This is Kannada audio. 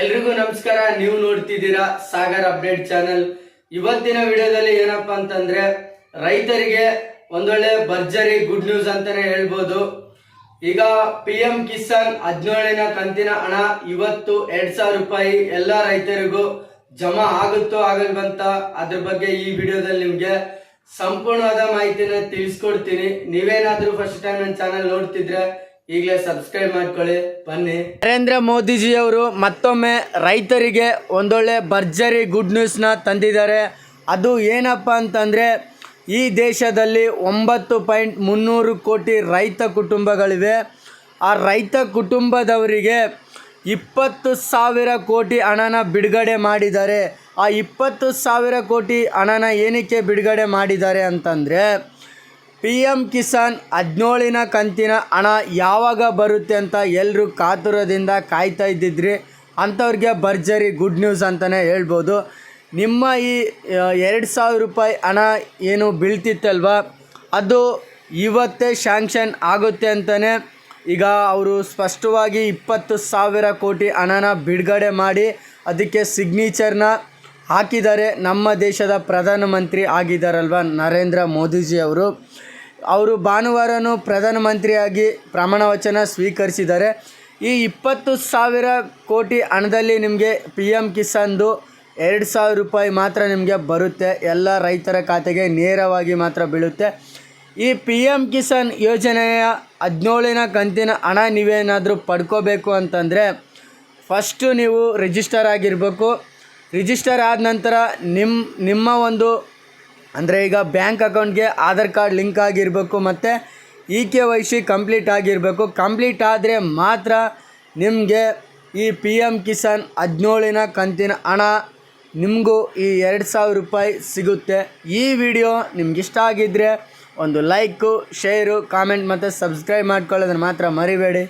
ಎಲ್ರಿಗೂ ನಮಸ್ಕಾರ. ನೀವು ನೋಡ್ತಿದ್ದೀರಾ ಸಾಗರ್ ಅಪ್ಡೇಟ್ ಚಾನಲ್. ಇವತ್ತಿನ ವಿಡಿಯೋದಲ್ಲಿ ಏನಪ್ಪಾ ಅಂತಂದ್ರೆ, ರೈತರಿಗೆ ಒಂದೊಳ್ಳೆ ಭರ್ಜರಿ ಗುಡ್ ನ್ಯೂಸ್ ಅಂತಾನೆ ಹೇಳ್ಬೋದು. ಈಗ ಪಿ ಎಂ ಕಿಸಾನ್ ಹದಿನೇಳನೇ ಕಂತಿನ ಹಣ ಇವತ್ತು ಎರಡ್ ಸಾವಿರ ರೂಪಾಯಿ ಎಲ್ಲ ರೈತರಿಗೂ ಜಮಾ ಆಗುತ್ತೋ ಆಗಲ್ವಂತ ಅದ್ರ ಬಗ್ಗೆ ಈ ವಿಡಿಯೋದಲ್ಲಿ ನಿಮ್ಗೆ ಸಂಪೂರ್ಣವಾದ ಮಾಹಿತಿನ ತಿಳಿಸ್ಕೊಡ್ತೀನಿ. ನೀವೇನಾದ್ರೂ ಫಸ್ಟ್ ಟೈಮ್ ನನ್ನ ಚಾನಲ್ ನೋಡ್ತಿದ್ರೆ ಈಗಲೇ ಸಬ್ಸ್ಕ್ರೈಬ್ ಮಾಡ್ಕೊಳ್ಳಿ, ಬನ್ನಿ. ನರೇಂದ್ರ ಮೋದಿಜಿ ಅವರು ಮತ್ತೊಮ್ಮೆ ರೈತರಿಗೆ ಒಂದೊಳ್ಳೆ ಭರ್ಜರಿ ಗುಡ್ ನ್ಯೂಸ್ನ ತಂದಿದ್ದಾರೆ. ಅದು ಏನಪ್ಪ ಅಂತಂದರೆ, ಈ ದೇಶದಲ್ಲಿ ಒಂಬತ್ತು ಪಾಯಿಂಟ್ ಮುನ್ನೂರು ಕೋಟಿ ರೈತ ಕುಟುಂಬಗಳಿವೆ. ಆ ರೈತ ಕುಟುಂಬದವರಿಗೆ ಇಪ್ಪತ್ತು ಸಾವಿರ ಕೋಟಿ ಹಣನ ಬಿಡುಗಡೆ ಮಾಡಿದ್ದಾರೆ. ಆ ಇಪ್ಪತ್ತು ಸಾವಿರ ಕೋಟಿ ಹಣನ ಏನಕ್ಕೆ ಬಿಡುಗಡೆ ಮಾಡಿದ್ದಾರೆ ಅಂತಂದರೆ ಪಿ ಎಂ ಕಿಸಾನ್ ಹದಿನೇಳಿನ ಕಂತಿನ ಹಣ ಯಾವಾಗ ಬರುತ್ತೆ ಅಂತ ಎಲ್ಲರೂ ಕಾತುರದಿಂದ ಕಾಯ್ತಾ ಇದ್ದಿದ್ರಿ. ಅಂಥವ್ರಿಗೆ ಭರ್ಜರಿ ಗುಡ್ ನ್ಯೂಸ್ ಅಂತಲೇ ಹೇಳ್ಬೋದು. ನಿಮ್ಮ ಈ ಎರಡು ಸಾವಿರ ರೂಪಾಯಿ ಹಣ ಏನು ಬೀಳ್ತಿತ್ತಲ್ವ? ಅದು ಇವತ್ತೇ ಶ್ಯಾಂಕ್ಷನ್ ಆಗುತ್ತೆ ಅಂತಲೇ ಈಗ ಅವರು ಸ್ಪಷ್ಟವಾಗಿ ಇಪ್ಪತ್ತು ಸಾವಿರ ಕೋಟಿ ಹಣನ ಬಿಡುಗಡೆ ಮಾಡಿ ಅದಕ್ಕೆ ಸಿಗ್ನೇಚರ್ನ ಹಾಕಿದ್ದಾರೆ. ನಮ್ಮ ದೇಶದ ಪ್ರಧಾನಮಂತ್ರಿ ಆಗಿದ್ದಾರಲ್ವ ನರೇಂದ್ರ ಮೋದಿಜಿ ಅವರು. ಅವರು ಭಾನುವಾರನು ಪ್ರಧಾನಮಂತ್ರಿಯಾಗಿ ಪ್ರಮಾಣ ವಚನ ಸ್ವೀಕರಿಸಿದ್ದಾರೆ. ಈ ಇಪ್ಪತ್ತು ಸಾವಿರ ಕೋಟಿ ಹಣದಲ್ಲಿ ನಿಮಗೆ ಪಿ ಎಂ ಕಿಸಾನ್ದು ಎರಡು ಸಾವಿರ ರೂಪಾಯಿ ಮಾತ್ರ ನಿಮಗೆ ಬರುತ್ತೆ. ಎಲ್ಲ ರೈತರ ಖಾತೆಗೆ ನೇರವಾಗಿ ಮಾತ್ರ ಬೀಳುತ್ತೆ. ಈ ಪಿ ಎಂ ಕಿಸಾನ್ ಯೋಜನೆಯ ಹದಿನೇಳಿನ ಕಂತಿನ ಹಣ ನೀವೇನಾದರೂ ಪಡ್ಕೋಬೇಕು ಅಂತಂದರೆ, ಫಸ್ಟು ನೀವು ರಿಜಿಸ್ಟರ್ ಆಗಿರಬೇಕು. ರಿಜಿಸ್ಟರ್ ಆದ ನಂತರ ನಿಮ್ಮ ನಿಮ್ಮ ಒಂದು ಅಂದರೆ ಈಗ ಬ್ಯಾಂಕ್ ಅಕೌಂಟ್ಗೆ ಆಧಾರ್ ಕಾರ್ಡ್ ಲಿಂಕ್ ಆಗಿರಬೇಕು ಮತ್ತು E K Y C complete ಆಗಿರಬೇಕು. ಕಂಪ್ಲೀಟ್ ಆದರೆ ಮಾತ್ರ ನಿಮಗೆ ಈ ಪಿ ಎಂ ಕಿಸಾನ್ ಹದಿನೇಳಿನ ಕಂತಿನ ಹಣ ನಿಮಗೂ ಈ ಎರಡು ಸಾವಿರ ರೂಪಾಯಿ ಸಿಗುತ್ತೆ. ಈ ವಿಡಿಯೋ ನಿಮ್ಗೆ ಇಷ್ಟ ಆಗಿದ್ದರೆ ಒಂದು ಲೈಕು, ಶೇರು, ಕಾಮೆಂಟ್ ಮತ್ತು ಸಬ್ಸ್ಕ್ರೈಬ್ ಮಾಡ್ಕೊಳ್ಳೋದನ್ನು ಮಾತ್ರ ಮರಿಬೇಡಿ.